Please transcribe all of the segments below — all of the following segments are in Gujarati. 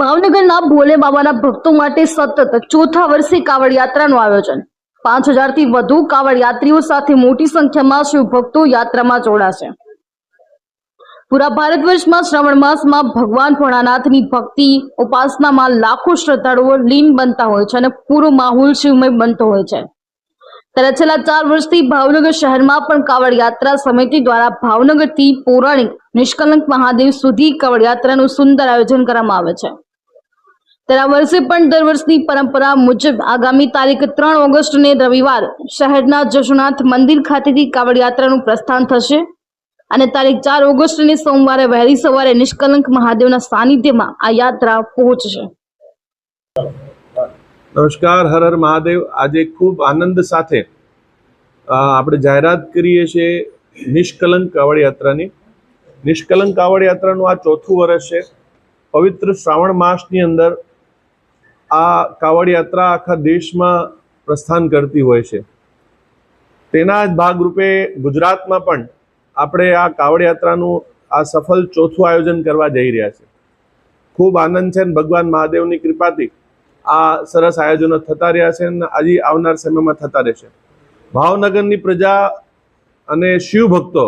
ભાવનગરના ભોલે બાબાના ભક્તો માટે સતત ચોથા વર્ષે કાવડ યાત્રાનું આયોજન. પાંચ હજારથી વધુ કાવડ યાત્રીઓ સાથે મોટી સંખ્યામાં શિવ ભક્તો યાત્રામાં જોડાશે. પૂરા ભારત વર્ષમાં શ્રવણ માસમાં ભગવાન ભોળાનાથની ભક્તિ, ઉપાસનામાં લાખો શ્રદ્ધાળુઓ લીન બનતા હોય છે અને પૂરો માહોલ શિવમય બનતો હોય છે. ત્યારે છેલ્લા ચાર વર્ષથી ભાવનગર શહેરમાં પણ કાવડ યાત્રા સમિતિ દ્વારા ભાવનગરથી પૌરાણિક નિષ્કલંક મહાદેવ સુધી કાવડ યાત્રાનું સુંદર આયોજન કરવામાં આવે છે. આ વર્ષે પણ દર વર્ષની પરંપરા મુજબ આગામી તારીખ ત્રણ ઓગસ્ટને રવિવાર શહેરના જશુનાથ મંદિર ખાતેથી કાવડ યાત્રાનું પ્રસ્થાન થશે અને તારીખ ચાર ઓગસ્ટને સોમવારે વહેલી સવારે નિષ્કલંક મહાદેવના સાનિધ્યમાં આ યાત્રા પહોંચશે. નમસ્કાર, હર હર મહાદેવ. આજે ખૂબ આનંદ સાથે આપણે જાહેરાત કરીએ છીએ નિષ્કલંક કાવડ યાત્રાની નિષ્કલંક કાવડ યાત્રાનું આ ચોથું વર્ષ છે. પવિત્ર શ્રાવણ માસની અંદર આ કાવડ યાત્રા આખા દેશમાં પ્રસ્થાન કરતી હોય છે. તેના જ ભાગરૂપે ગુજરાતમાં પણ આપણે આ કાવડ યાત્રાનું આ સફળ ચોથું આયોજન કરવા જઈ રહ્યા છે. ખૂબ આનંદ છે અને ભગવાન મહાદેવની કૃપાથી આ સરસ આયોજનો થતા રહ્યા છે અને આજે આવનાર સમયમાં થતા રહેશે. ભાવનગરની પ્રજા અને શિવ ભક્તો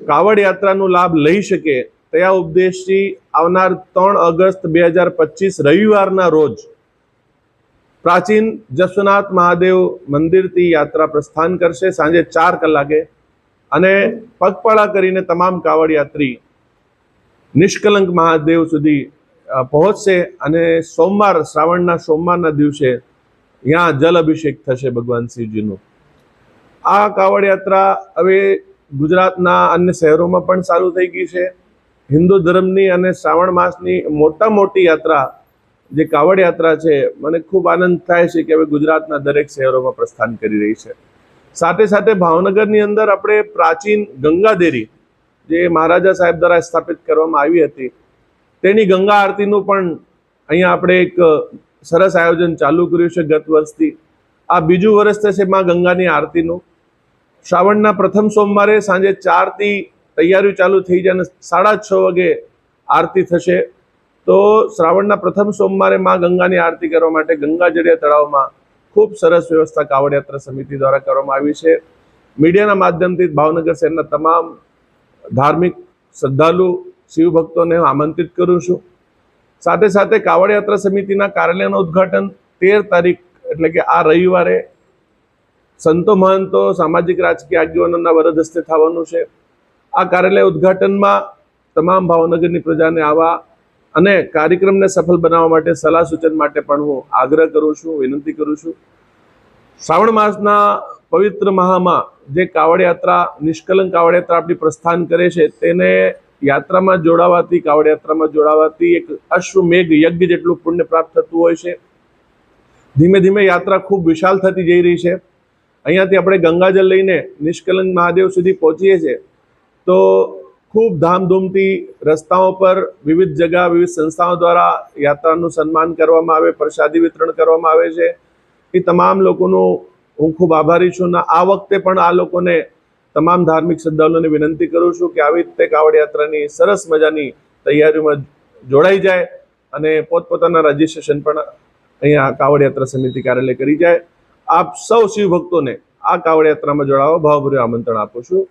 કાવડ યાત્રાનો લાભ લઈ શકે તેવા ઉપદેશથી આવનાર ત્રણ ઓગસ્ટ બે હજાર પચીસ રવિવારના રોજ પ્રાચીન જશ્વનાથ મહાદેવ મંદિરથી યાત્રા પ્રસ્થાન કરશે? સાંજે ચાર કલાકે. અને પગપાળા કરીને તમામ કાવડ યાત્રી નિષ્કલંક મહાદેવ સુધી પહોંચશે અને સોમવાર, શ્રાવણના સોમવારના દિવસે ત્યાં જલ અભિષેક થશે ભગવાન શિવજીનું. આ કાવડ યાત્રા હવે ગુજરાતના અન્ય શહેરોમાં પણ ચાલુ થઈ ગઈ છે. હિન્દુ ધર્મની અને શ્રાવણ માસની મોટા મોટી યાત્રા, જે કાવડ યાત્રા છે, મને ખૂબ આનંદ થાય છે કે હવે ગુજરાતના દરેક શહેરોમાં પ્રસ્થાન કરી રહી છે. સાથે સાથે ભાવનગરની અંદર આપણે પ્રાચીન ગંગાદેરી જે મહારાજા સાહેબ દ્વારા સ્થાપિત કરવામાં આવી હતી, તેની ગંગા આરતીનું પણ અહીંયા આપણે એક સરસ આયોજન ચાલુ કર્યું છે ગત વર્ષથી. આ બીજું વર્ષ થશે માં ગંગાની આરતીનું. શ્રાવણના પ્રથમ સોમવારે સાંજે ચારથી તૈયારીઓ ચાલુ થઈ જાય અને સાડા છ વાગે આરતી થશે. તો શ્રાવણના પ્રથમ સોમવારે માં ગંગાની આરતી કરવા માટે ગંગાજળિયા તળાવમાં ખૂબ સરસ વ્યવસ્થા કાવડ યાત્રા સમિતિ દ્વારા કરવામાં આવી છે. મીડિયાના માધ્યમથી ભાવનગર શહેરના તમામ ધાર્મિક શ્રદ્ધાળુ શિવ ભક્તોને હું આમંત્રિત કરું છું. સાથે સાથે કાવડ યાત્રા સમિતિના કાર્યાલયનું ઉદ્ઘાટન તેર તારીખ એટલે કે આ રવિવારે સંતો મહંતો, સામાજિક રાજકીય આગેવાનોના વરદ હસ્તે થવાનું છે. આ કાર્યાલય ઉદ્ઘાટનમાં તમામ ભાવનગરની પ્રજાને આવા અને કાર્યક્રમને સફળ બનાવવા માટે સલાહ સૂચન માટે પણ હું આગ્રહ કરું છું, વિનંતી કરું છું. શ્રાવણ માસના પવિત્ર માહમાં જે કાવડ યાત્રા, નિષ્કલંક કાવડ યાત્રા આપણી પ્રસ્થાન કરે છે, તેને યાત્રામાં જોડાવાથી, કાવડ યાત્રામાં જોડાવાથી એક અશ્વમેઘ યજ્ઞ જેટલું પુણ્ય પ્રાપ્ત થતું હોય છે. ધીમે ધીમે યાત્રા ખૂબ વિશાળ થતી જઈ રહી છે. અહીંયાથી આપણે ગંગાજળ લઈને નિષ્કલંક મહાદેવ સુધી પહોંચીએ છીએ. તો ખૂબ ધામધૂમથી રસ્તાઓ પર વિવિધ જગા વિવિધ સંસ્થાઓ દ્વારા યાત્રાનું સન્માન કરવામાં આવે, પ્રસાદી વિતરણ કરવામાં આવે છે. એ તમામ લોકોનું હું ખૂબ આભારી છું અને આ વખતે પણ આ લોકોને તમામ ધાર્મિક શ્રદ્ધાળુઓને વિનંતી કરું છું કે આવી રીતે કાવડ યાત્રાની સરસ મજાની તૈયારીમાં જોડાઈ જાય અને પોતપોતાના રજીસ્ટ્રેશન પણ અહીંયા કાવડ યાત્રા સમિતિ કાર્યાલય કરી જાય. આપ સૌ શિવ ભક્તોને આ કાવડ યાત્રામાં જોડાવા ભાવભર્યું આમંત્રણ આપું છું.